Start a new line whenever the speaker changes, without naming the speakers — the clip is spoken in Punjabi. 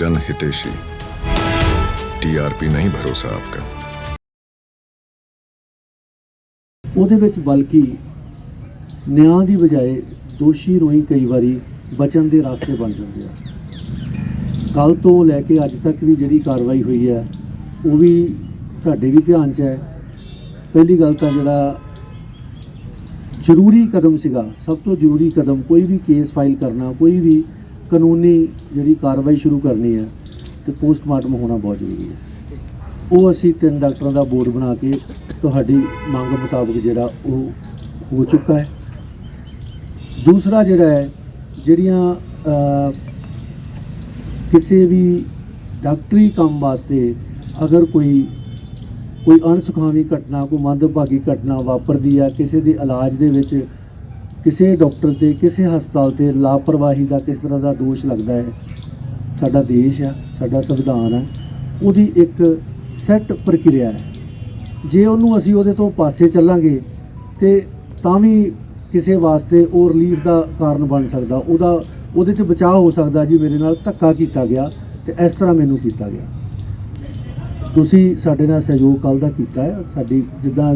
जन हितेशी टीआरपी नहीं भरोसा आपका
ਉਹਦੇ ਵਿੱਚ ਬਲਕਿ ਨਿਆਂ ਦੀ ਬਜਾਏ ਦੋਸ਼ੀ ਨੂੰ ਹੀ ਕਈ ਵਾਰੀ ਬਚਣ ਦੇ ਰਾਸਤੇ ਬਣ ਜਾਂਦੇ ਆ ਕੱਲ ਤੋਂ ਲੈ ਕੇ ਅੱਜ ਤੱਕ ਵੀ ਜਿਹੜੀ ਕਾਰਵਾਈ ਹੋਈ ਹੈ ਉਹ ਵੀ ਤੁਹਾਡੇ ਵੀ ਧਿਆਨ 'ਚ ਹੈ ਪਹਿਲੀ ਗੱਲ ਤਾਂ ਜਿਹੜਾ ਜ਼ਰੂਰੀ ਕਦਮ ਸੀਗਾ ਸਭ ਤੋਂ ਜ਼ਰੂਰੀ ਕਦਮ ਕੋਈ ਵੀ ਕੇਸ ਫਾਈਲ ਕਰਨਾ ਕੋਈ ਵੀ ਕਾਨੂੰਨੀ ਜਿਹੜੀ ਕਾਰਵਾਈ ਸ਼ੁਰੂ ਕਰਨੀ ਹੈ ਤੇ ਪੋਸਟਮਾਰਟਮ ਹੋਣਾ ਬਹੁਤ ਜ਼ਰੂਰੀ ਹੈ। ਉਹ ਅਸੀਂ ਤਿੰਨ ਡਾਕਟਰਾਂ ਦਾ ਬੋਰਡ ਬਣਾ ਕੇ ਤੁਹਾਡੀ ਮੰਗ ਮੁਤਾਬਕ ਜਿਹੜਾ ਉਹ ਹੋ ਚੁੱਕਾ ਹੈ। ਦੂਸਰਾ ਜਿਹੜਾ ਹੈ, ਜਿਹੜੀਆਂ ਕਿਸੇ ਵੀ ਡਾਕਟਰੀ ਕੰਮ ਵਾਸਤੇ ਅਗਰ ਕੋਈ ਕੋਈ ਅਣਸੁਖਾਵੀ ਘਟਨਾ, ਕੋਈ ਮੰਦਭਾਗੀ ਘਟਨਾ ਵਾਪਰਦੀ ਆ ਕਿਸੇ ਦੇ ਇਲਾਜ ਦੇ ਵਿੱਚ ਕਿਸੇ ਡਾਕਟਰ ਤੇ, ਕਿਸੇ ਹਸਪਤਾਲ ਤੇ ਲਾਪਰਵਾਹੀ ਦਾ ਕਿਸ ਤਰ੍ਹਾਂ ਦਾ ਦੋਸ਼ ਲੱਗਦਾ ਹੈ? ਸਾਡਾ ਦੇਸ਼ ਆ, ਸਾਡਾ ਸੰਵਿਧਾਨ ਹੈ ਉਹਦੀ ਇੱਕ ਸੈੱਟ ਪ੍ਰਕਿਰਿਆ ਹੈ। ਜੇ ਉਹਨੂੰ ਅਸੀਂ ਉਹਦੇ ਤੋਂ ਪਾਸੇ ਚੱਲਾਂਗੇ ਤੇ ਤਾਂ ਵੀ ਕਿਸੇ ਵਾਸਤੇ ਉਹ ਰਿਲੀਫ ਦਾ ਕਾਰਨ ਬਣ ਸਕਦਾ। ਉਹਦਾ, ਉਹਦੇ 'ਚ ਬਚਾਅ ਹੋ ਸਕਦਾ ਜੀ, ਮੇਰੇ ਨਾਲ ਧੱਕਾ ਕੀਤਾ ਗਿਆ ਤੇ ਇਸ ਤਰ੍ਹਾਂ ਮੈਨੂੰ ਕੀਤਾ ਗਿਆ। ਤੁਸੀਂ ਸਾਡੇ ਨਾਲ ਸਹਿਯੋਗ ਕੱਲ ਦਾ ਕੀਤਾ ਹੈ। ਸਾਡੀ ਜਿੱਦਾਂ